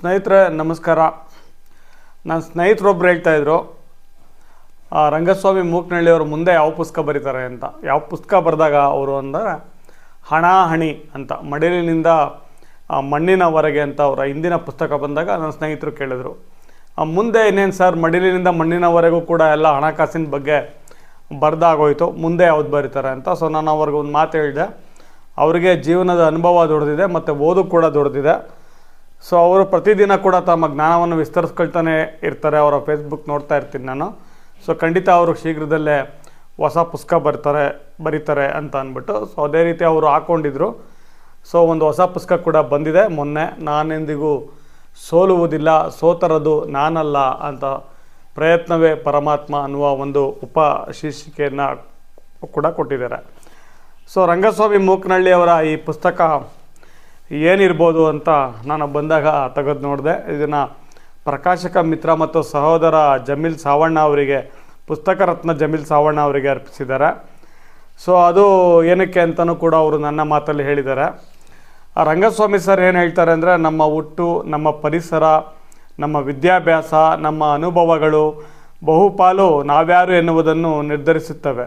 ಸ್ನೇಹಿತರೆ ನಮಸ್ಕಾರ. ನನ್ನ ಸ್ನೇಹಿತರೊಬ್ರು ಹೇಳ್ತಾ ಇದ್ರು ಆ, ರಂಗಸ್ವಾಮಿ ಮೂಕ್ನಳ್ಳಿ ಮುಂದೆ ಯಾವ ಪುಸ್ತಕ ಬರೀತಾರೆ ಅಂತ. ಯಾವ ಪುಸ್ತಕ ಬರೆದಾಗ ಅವರು ಅಂದರೆ ಹಣ ಹಣಿ ಅಂತ ಮಡಿಲಿನಿಂದ ಮಣ್ಣಿನವರೆಗೆ ಅಂತ ಅವರ ಹಿಂದಿನ ಪುಸ್ತಕ ಬಂದಾಗ ನನ್ನ ಸ್ನೇಹಿತರು ಕೇಳಿದರು. ಮುಂದೆ ಇನ್ನೇನು ಸರ್ ಮಡಿಲಿನಿಂದ ಮಣ್ಣಿನವರೆಗೂ ಕೂಡ ಎಲ್ಲ ಹಣಕಾಸಿನ ಬಗ್ಗೆ ಬರೆದಾಗೋಯ್ತು ಮುಂದೆ ಯಾವ್ದು ಬರೀತಾರೆ ಅಂತ. ಸೊ ನಾನು ಅವ್ರಿಗೆ ಒಂದು ಮಾತು ಹೇಳಿದೆ. ಅವರಿಗೆ ಜೀವನದ ಅನುಭವ ದೊಡ್ಡದಿದೆ ಮತ್ತು ಓದು ಕೂಡ ದೊಡ್ಡದಿದೆ ಸೊ ಅವರು ಪ್ರತಿದಿನ ಕೂಡ ತಮ್ಮ ಜ್ಞಾನವನ್ನು ವಿಸ್ತರಿಸ್ಕೊಳ್ತಾನೆ ಇರ್ತಾರೆ. ಅವರ ಫೇಸ್ಬುಕ್ ನೋಡ್ತಾ ಇರ್ತೀನಿ ನಾನು. ಸೊ ಖಂಡಿತ ಅವರು ಶೀಘ್ರದಲ್ಲೇ ಹೊಸ ಪುಸ್ತಕ ಬರ್ತಾರೆ, ಬರೀತಾರೆ ಅಂತ ಅಂದ್ಬಿಟ್ಟು. ಸೊ ಅದೇ ರೀತಿ ಅವರು ಹಾಕ್ಕೊಂಡಿದ್ರು ಸೊ ಒಂದು ಹೊಸ ಪುಸ್ತಕ ಕೂಡ ಬಂದಿದೆ. ಮೊನ್ನೆ ನಾನೆಂದಿಗೂ ಸೋಲುವುದಿಲ್ಲ, ಸೋತರದು ನಾನಲ್ಲ ಅಂತ ಪ್ರಯತ್ನವೇ ಪರಮಾತ್ಮ ಅನ್ನುವ ಒಂದು ಉಪ ಶೀರ್ಷಿಕೆಯನ್ನು ಕೂಡ ಕೊಟ್ಟಿದ್ದಾರೆ. ಸೊ ರಂಗಸ್ವಾಮಿ ಮೂಕನಹಳ್ಳಿಯವರ ಈ ಪುಸ್ತಕ ಏನಿರ್ಬೋದು ಅಂತ ನಾನು ಬಂದಾಗ ತೆಗೆದು ನೋಡಿದೆ. ಇದನ್ನು ಪ್ರಕಾಶಕ ಮಿತ್ರ ಮತ್ತು ಸಹೋದರ ಜಮೀಲ್ ಸಾವಣ್ಣ ಅವರಿಗೆ, ಪುಸ್ತಕ ರತ್ನ ಜಮೀಲ್ ಸಾವಣ್ಣ ಅವರಿಗೆ ಅರ್ಪಿಸಿದ್ದಾರೆ. ಸೊ ಅದು ಏನಕ್ಕೆ ಅಂತಲೂ ಕೂಡ ಅವರು ನನ್ನ ಮಾತಲ್ಲಿ ಹೇಳಿದ್ದಾರೆ. ರಂಗಸ್ವಾಮಿ ಸರ್ ಏನು ಹೇಳ್ತಾರೆ ಅಂದರೆ, ನಮ್ಮ ಹುಟ್ಟು, ನಮ್ಮ ಪರಿಸರ, ನಮ್ಮ ವಿದ್ಯಾಭ್ಯಾಸ, ನಮ್ಮ ಅನುಭವಗಳು ಬಹುಪಾಲು ನಾವ್ಯಾರು ಎನ್ನುವುದನ್ನು ನಿರ್ಧರಿಸುತ್ತವೆ.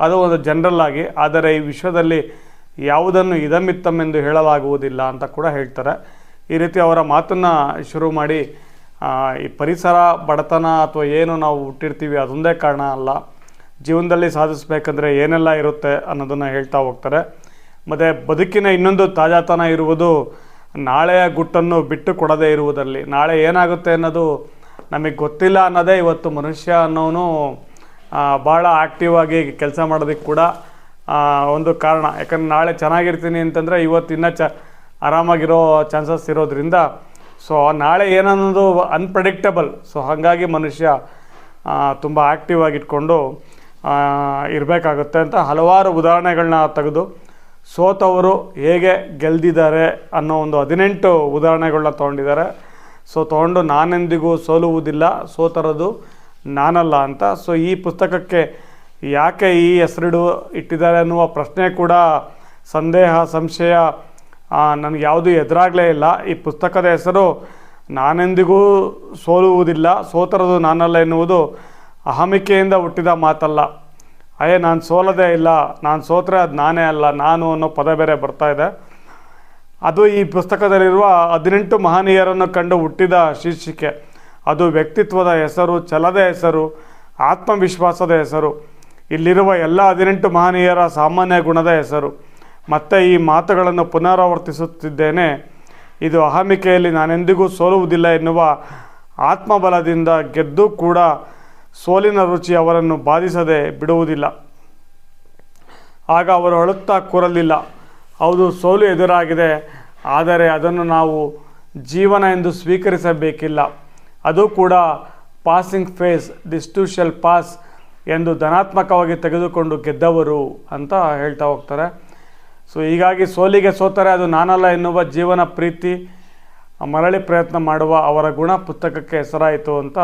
ಅದು ಒಂದು ಜನರಲ್ ಆದರೆ ಈ ವಿಶ್ವದಲ್ಲಿ ಯಾವುದನ್ನು ಇದಮಿತ್ತಮೆಂದು ಹೇಳಲಾಗುವುದಿಲ್ಲ ಅಂತ ಕೂಡ ಹೇಳ್ತಾರೆ. ಈ ರೀತಿ ಅವರ ಮಾತನ್ನು ಶುರು ಮಾಡಿ ಈ ಪರಿಸರ ಬಡತನ ಅಥವಾ ಏನು ನಾವು ಹುಟ್ಟಿರ್ತೀವಿ ಅದೊಂದೇ ಕಾರಣ ಅಲ್ಲ. ಜೀವನದಲ್ಲಿ ಸಾಧಿಸಬೇಕಂದ್ರೆ ಏನೆಲ್ಲ ಇರುತ್ತೆ ಅನ್ನೋದನ್ನು ಹೇಳ್ತಾ ಹೋಗ್ತಾರೆ. ಮತ್ತು ಬದುಕಿನ ಇನ್ನೊಂದು ತಾಜಾತನ ಇರುವುದು ನಾಳೆಯ ಗುಟ್ಟನ್ನು ಬಿಟ್ಟು ಕೊಡದೇ ಇರುವುದರಲ್ಲಿ ನಾಳೆ ಏನಾಗುತ್ತೆ ಅನ್ನೋದು ನಮಗೆ ಗೊತ್ತಿಲ್ಲ ಅನ್ನೋದೇ ಇವತ್ತು ಮನುಷ್ಯ ಅನ್ನೋನು ಭಾಳ ಆ್ಯಕ್ಟಿವ್ ಆಗಿ ಕೆಲಸ ಮಾಡೋದಕ್ಕೆ ಕೂಡ ಒಂದು ಕಾರಣ. ಯಾಕಂದ್ರೆ ನಾಳೆ ಚೆನ್ನಾಗಿರ್ತೀನಿ ಅಂತಂದರೆ ಇವತ್ತು ಇನ್ನೂ ಚ, ಆರಾಮಾಗಿರೋ ಚಾನ್ಸಸ್ ಇರೋದ್ರಿಂದ ಸೊ ನಾಳೆ ಏನನ್ನೋದು ಅನ್ಪ್ರೆಡಿಕ್ಟಬಲ್ ಸೊ ಹಾಗಾಗಿ ಮನುಷ್ಯ ತುಂಬ ಆ್ಯಕ್ಟಿವ್ ಆಗಿಟ್ಕೊಂಡು ಇರಬೇಕಾಗುತ್ತೆ ಅಂತ ಹಲವಾರು ಉದಾಹರಣೆಗಳನ್ನ ತೆಗೆದು, ಸೋತವರು ಹೇಗೆ ಗೆಲ್ದಿದ್ದಾರೆ ಅನ್ನೋ ಒಂದು ಹದಿನೆಂಟು ಉದಾಹರಣೆಗಳನ್ನ ತೊಗೊಂಡಿದ್ದಾರೆ. ಸೊ ತೊಗೊಂಡು ನಾನೆಂದಿಗೂ ಸೋಲುವುದಿಲ್ಲ, ಸೋತರದು ನಾನಲ್ಲ ಅಂತ. ಸೊ ಈ ಪುಸ್ತಕಕ್ಕೆ ಯಾಕೆ ಈ ಹೆಸರಿಡು ಇಟ್ಟಿದ್ದಾರೆ ಅನ್ನುವ ಪ್ರಶ್ನೆ ಕೂಡ ಸಂದೇಹ, ಸಂಶಯ ನನಗೆ ಯಾವುದೂ ಎದುರಾಗಲೇ ಇಲ್ಲ. ಈ ಪುಸ್ತಕದ ಹೆಸರು ನಾನೆಂದಿಗೂ ಸೋಲುವುದಿಲ್ಲ, ಸೋತರದು ನಾನಲ್ಲ ಎನ್ನುವುದು ಅಹಮಿಕೆಯಿಂದ ಹುಟ್ಟಿದ ಮಾತಲ್ಲ. ಅಯ್ಯೇ, ನಾನು ಸೋಲದೇ ಇಲ್ಲ, ನಾನು ಸೋತರೆ ಅದು ನಾನೇ ಅಲ್ಲ, ನಾನು ಅನ್ನೋ ಪದ ಬೇರೆ ಬರ್ತಾ ಇದೆ. ಅದು ಈ ಪುಸ್ತಕದಲ್ಲಿರುವ ಹದಿನೆಂಟು ಮಹನೀಯರನ್ನು ಕಂಡು ಹುಟ್ಟಿದ ಶೀರ್ಷಿಕೆ. ಅದು ವ್ಯಕ್ತಿತ್ವದ ಹೆಸರು, ಛಲದ ಹೆಸರು, ಆತ್ಮವಿಶ್ವಾಸದ ಹೆಸರು. ಇಲ್ಲಿರುವ ಎಲ್ಲ ಹದಿನೆಂಟು ಮಹನೀಯರ ಸಾಮಾನ್ಯ ಗುಣದ ಹೆಸರು. ಮತ್ತೆ ಈ ಮಾತುಗಳನ್ನು ಪುನರಾವರ್ತಿಸುತ್ತಿದ್ದೇನೆ. ಇದು ಅಹಮಿಕೆಯಲ್ಲಿ ನಾನೆಂದಿಗೂ ಸೋಲುವುದಿಲ್ಲ ಎನ್ನುವ ಆತ್ಮಬಲದಿಂದ ಗೆದ್ದು ಕೂಡ ಸೋಲಿನ ರುಚಿ ಅವರನ್ನು ಬಾಧಿಸದೆ ಬಿಡುವುದಿಲ್ಲ. ಆಗ ಅವರು ಅಳುತ್ತಾ ಕೂರಲಿಲ್ಲ. ಹೌದು, ಸೋಲು ಎದುರಾಗಿದೆ. ಆದರೆ ಅದನ್ನು ನಾವು ಜೀವನ ಎಂದು ಸ್ವೀಕರಿಸಬೇಕಿಲ್ಲ. ಅದು ಕೂಡ passing phase this too pass ಎಂದು ಧನಾತ್ಮಕವಾಗಿ ತೆಗೆದುಕೊಂಡು ಗೆದ್ದವರು ಅಂತ ಹೇಳ್ತಾ ಹೋಗ್ತಾರೆ. ಸೊ ಹೀಗಾಗಿ ಸೋಲಿಗೆ ಸೋತರೆ ಅದು ನಾನಲ್ಲ ಎನ್ನುವ ಜೀವನ ಪ್ರೀತಿ ಮರಳಿ ಪ್ರಯತ್ನ ಮಾಡುವ ಅವರ ಗುಣ ಪುಸ್ತಕಕ್ಕೆ ಹೆಸರಾಯಿತು ಅಂತ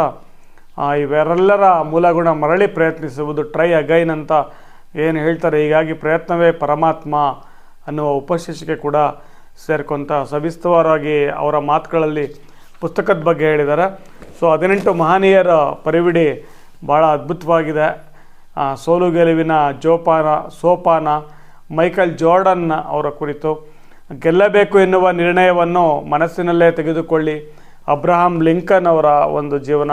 ಇವೆರೆಲ್ಲರ ಮೂಲ ಗುಣ ಮರಳಿ ಪ್ರಯತ್ನಿಸುವುದು ಟ್ರೈ ಅಗೈನ್ ಅಂತ ಏನು ಹೇಳ್ತಾರೆ. ಹೀಗಾಗಿ ಪ್ರಯತ್ನವೇ ಪರಮಾತ್ಮ ಅನ್ನುವ ಉಪಶೀರ್ಷಿಕೆ ಕೂಡ ಸೇರ್ಕೊಂತ ಸವಿಸ್ತರವಾಗಿ ಅವರ ಮಾತುಗಳಲ್ಲಿ ಪುಸ್ತಕದ ಬಗ್ಗೆ ಹೇಳಿದ್ದಾರೆ. ಸೊ ಹದಿನೆಂಟು ಮಹನೀಯರ ಪರಿವಿಡಿ ಭಾಳ ಅದ್ಭುತವಾಗಿದೆ. ಸೋಲು ಗೆಲುವಿನ ಜೋಪಾನ, ಸೋಪಾನ, ಮೈಕಲ್ ಜೋರ್ಡನ್ ಅವರ ಕುರಿತು ಗೆಲ್ಲಬೇಕು ಎನ್ನುವ ನಿರ್ಣಯವನ್ನು ಮನಸ್ಸಿನಲ್ಲೇ ತೆಗೆದುಕೊಳ್ಳಿ. ಅಬ್ರಹಾಂ ಲಿಂಕನ್ ಅವರ ಒಂದು ಜೀವನ.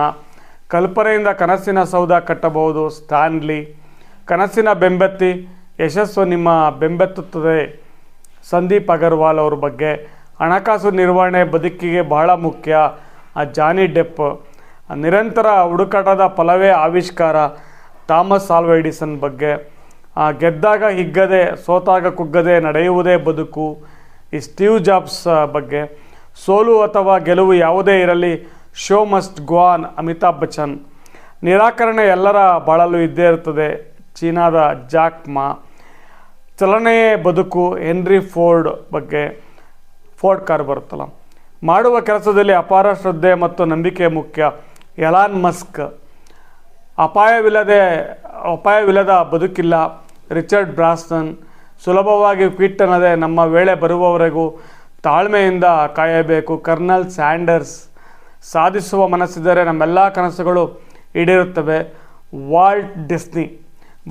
ಕಲ್ಪನೆಯಿಂದ ಕನಸಿನ ಸೌಧ ಕಟ್ಟಬಹುದು ಸ್ಟಾನ್ಲಿ ಕನಸಿನ ಬೆಂಬತ್ತಿ ಯಶಸ್ಸು ನಿಮ್ಮ ಬೆಂಬೆತ್ತುತ್ತದೆ. ಸಂದೀಪ್ ಅಗರ್ವಾಲ್ ಅವ್ರ ಬಗ್ಗೆ. ಹಣಕಾಸು ನಿರ್ವಹಣೆ ಬದುಕಿಗೆ ಬಹಳ ಮುಖ್ಯ. ಆ, ಜಾನಿ ಡೆಪ್ ನಿರಂತರ ಹುಡುಕಾಟದ ಫಲವೇ ಆವಿಷ್ಕಾರ ಥಾಮಸ್ ಆಲ್ವೈಡಿಸನ್ ಬಗ್ಗೆ. ಗೆದ್ದಾಗ ಹಿಗ್ಗದೆ, ಸೋತಾಗ ಕುಗ್ಗದೆ ನಡೆಯುವುದೇ ಬದುಕು, ಈ ಸ್ಟೀವ್ ಜಾಬ್ಸ್ ಬಗ್ಗೆ. ಸೋಲು ಅಥವಾ ಗೆಲುವು ಯಾವುದೇ ಇರಲಿ, show must go on Amitabh Bachchan. ನಿರಾಕರಣೆ ಎಲ್ಲರ ಬಾಳಲು ಇದ್ದೇ ಇರ್ತದೆ, ಚೀನಾದ ಜಾಕ್ ಮಾ. ಚಲನೆಯೇ ಬದುಕು, ಹೆನ್ರಿ ಫೋರ್ಡ್ ಬಗ್ಗೆ. ಫೋರ್ಡ್ ಕಾರ್ ಬರುತ್ತಲ್ಲ. ಮಾಡುವ ಕೆಲಸದಲ್ಲಿ ಅಪಾರ ಶ್ರದ್ಧೆ ಮತ್ತು ನಂಬಿಕೆ ಮುಖ್ಯ. ಎಲಾನ್ ಮಸ್ಕ್, ಅಪಾಯವಿಲ್ಲದೆ, ಅಪಾಯವಿಲ್ಲದ ಬದುಕಿಲ್ಲ. ರಿಚರ್ಡ್ ಬ್ರಾಸ್ಟನ್, ಸುಲಭವಾಗಿ ಕ್ವಿಟ್ ಅನ್ನದೆ ನಮ್ಮ ವೇಳೆ ಬರುವವರೆಗೂ ತಾಳ್ಮೆಯಿಂದ ಕಾಯಬೇಕು. ಕರ್ನಲ್ ಸ್ಯಾಂಡರ್ಸ್, ಸಾಧಿಸುವ ಮನಸ್ಸಿದ್ದರೆ ನಮ್ಮೆಲ್ಲ ಕನಸುಗಳು ಈಡೇರುತ್ತವೆ. ವಾಲ್ಟ್ ಡಿಸ್ನಿ,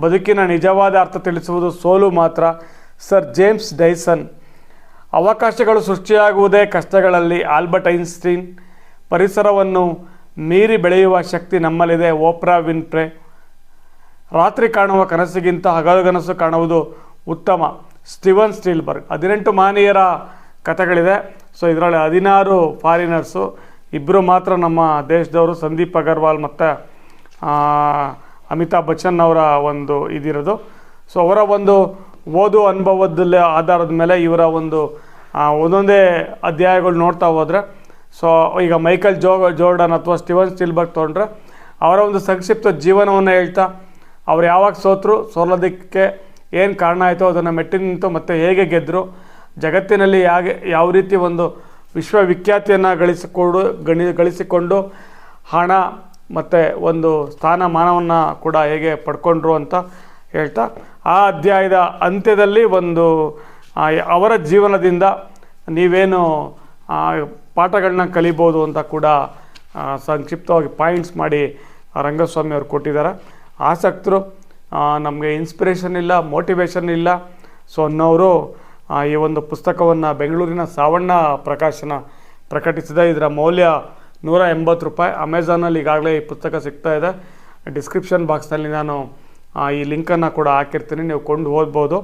ಬದುಕಿನ ನಿಜವಾದ ಅರ್ಥ ತಿಳಿಸುವುದು ಸೋಲು ಮಾತ್ರ. ಸರ್ ಜೇಮ್ಸ್ ಡೈಸನ್, ಅವಕಾಶಗಳು ಸೃಷ್ಟಿಯಾಗುವುದೇ ಕಷ್ಟಗಳಲ್ಲಿ. ಆಲ್ಬರ್ಟ್ ಐನ್ಸ್ಟೀನ್, ಪರಿಸರವನ್ನು ಮೀರಿ ಬೆಳೆಯುವ ಶಕ್ತಿ ನಮ್ಮಲ್ಲಿದೆ. ಓಪ್ರಾ ವಿನ್ಪ್ರೆ ರಾತ್ರಿ ಕಾಣುವ ಕನಸಿಗಿಂತ ಹಗಲು ಕನಸು ಕಾಣುವುದು ಉತ್ತಮ. ಸ್ಟಿವನ್ ಸ್ಟೀಲ್ಬರ್ಗ್. ಹದಿನೆಂಟು ಮಾನೀಯರ ಕಥೆಗಳಿದೆ. ಸೊ, ಇದರಲ್ಲಿ ಹದಿನಾರು ಫಾರಿನರ್ಸು. ಇಬ್ಬರು ಮಾತ್ರ ನಮ್ಮ ದೇಶದವರು ಸಂದೀಪ್ ಅಗರ್ವಾಲ್ ಮತ್ತು ಅಮಿತಾಬ್ ಬಚ್ಚನ್ ಅವರ ಒಂದು ಇದಿರೋದು. ಸೊ, ಅವರ ಒಂದು ಓದು ಅನುಭವದಲ್ಲಿ ಆಧಾರದ ಮೇಲೆ ಇವರ ಒಂದು ಒಂದೊಂದೇ ಅಧ್ಯಾಯಗಳು ನೋಡ್ತಾ ಹೋದರೆ ಸೊ ಈಗ ಮೈಕಲ್ ಜೋ ಜೋರ್ಡನ್ ಅಥವಾ ಸ್ಟಿವನ್ ಸ್ಟಿಲ್ಬರ್ಗ್ ತೊಗೊಂಡ್ರೆ, ಅವರ ಒಂದು ಸಂಕ್ಷಿಪ್ತ ಜೀವನವನ್ನು ಹೇಳ್ತಾ, ಅವ್ರು ಯಾವಾಗ ಸೋತರು, ಸೋಲೋದಕ್ಕೆ ಏನು ಕಾರಣ ಆಯಿತು ಅದನ್ನು ಮೆಟ್ಟಿ ನಿಂತು ಮತ್ತೆ ಹೇಗೆ ಗೆದ್ದರು ಜಗತ್ತಿನಲ್ಲಿ ಹೇಗೆ ಯಾವ ರೀತಿ ಒಂದು ವಿಶ್ವವಿಖ್ಯಾತಿಯನ್ನು ಗಳಿಸಿಕೊಡು, ಗಣಿ, ಗಳಿಸಿಕೊಂಡು ಹಣ ಮತ್ತು ಒಂದು ಸ್ಥಾನಮಾನವನ್ನು ಕೂಡ ಹೇಗೆ ಪಡ್ಕೊಂಡ್ರು ಅಂತ ಹೇಳ್ತಾ, ಆ ಅಧ್ಯಾಯದ ಅಂತ್ಯದಲ್ಲಿ ಒಂದು ಅವರ ಜೀವನದಿಂದ ನೀವೇನು ಪಾಠಗಳನ್ನ ಕಲಿಬೋದು ಅಂತ ಕೂಡ ಸಂಕ್ಷಿಪ್ತವಾಗಿ ಪಾಯಿಂಟ್ಸ್ ಮಾಡಿ ರಂಗಸ್ವಾಮಿ ಅವರು ಕೊಟ್ಟಿದ್ದಾರೆ. ಆಸಕ್ತರು ನಮಗೆ ಇನ್ಸ್ಪಿರೇಷನ್ ಇಲ್ಲ ಮೋಟಿವೇಶನ್ ಇಲ್ಲ. ಸೊ ಅನ್ನೋರು ಈ ಒಂದು ಪುಸ್ತಕವನ್ನು ಬೆಂಗಳೂರಿನ ಸಾವಣ್ಣ ಪ್ರಕಾಶನ ಪ್ರಕಟಿಸಿದೆ ಇದರ ಮೌಲ್ಯ ನೂರ ಎಂಬತ್ತು ರೂಪಾಯಿ. ಅಮೆಝಾನಲ್ಲಿ ಈಗಾಗಲೇ ಈ ಪುಸ್ತಕ ಸಿಗ್ತಾ ಇದೆ. ಡಿಸ್ಕ್ರಿಪ್ಷನ್ ಬಾಕ್ಸ್ನಲ್ಲಿ ನಾನು ಈ ಲಿಂಕನ್ನು ಕೂಡ ಹಾಕಿರ್ತೀನಿ. ನೀವು ಕೊಂಡು ಓದ್ಬೋದು.